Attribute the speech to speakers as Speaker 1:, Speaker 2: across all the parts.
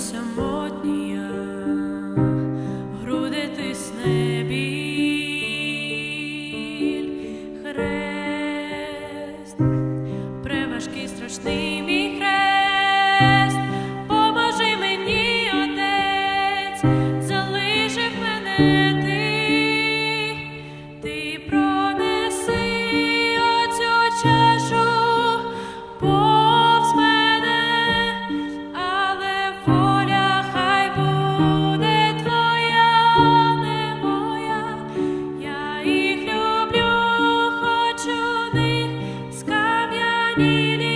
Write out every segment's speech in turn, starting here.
Speaker 1: Самотня, груди тисне біль, хрест, преважкий страшний мій хрест, поможи мені, отець, залишив мене. need it.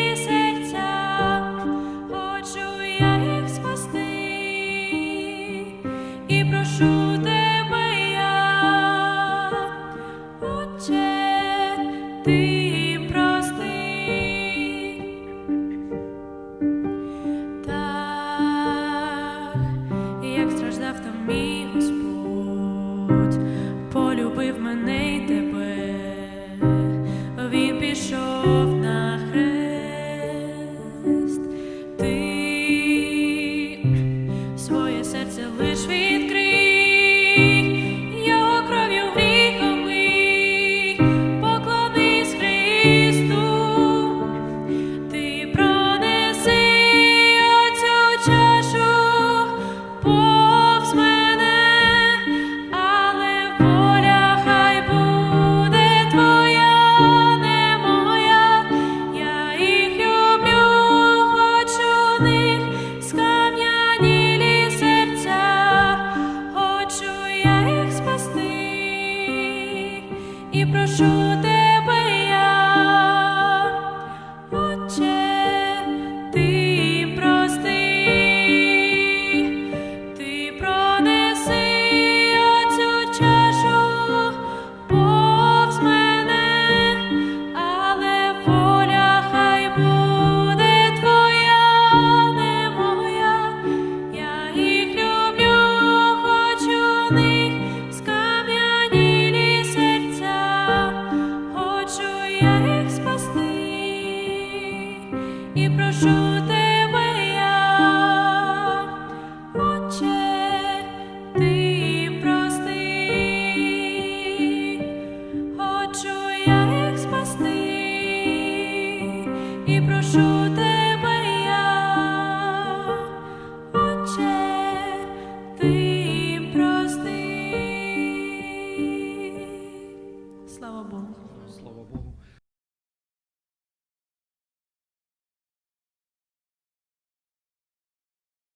Speaker 1: Отче, ти прости, хочу я їх спасти і прошу тебе, Отче, ти прости. Слава Богу.
Speaker 2: Слава Богу.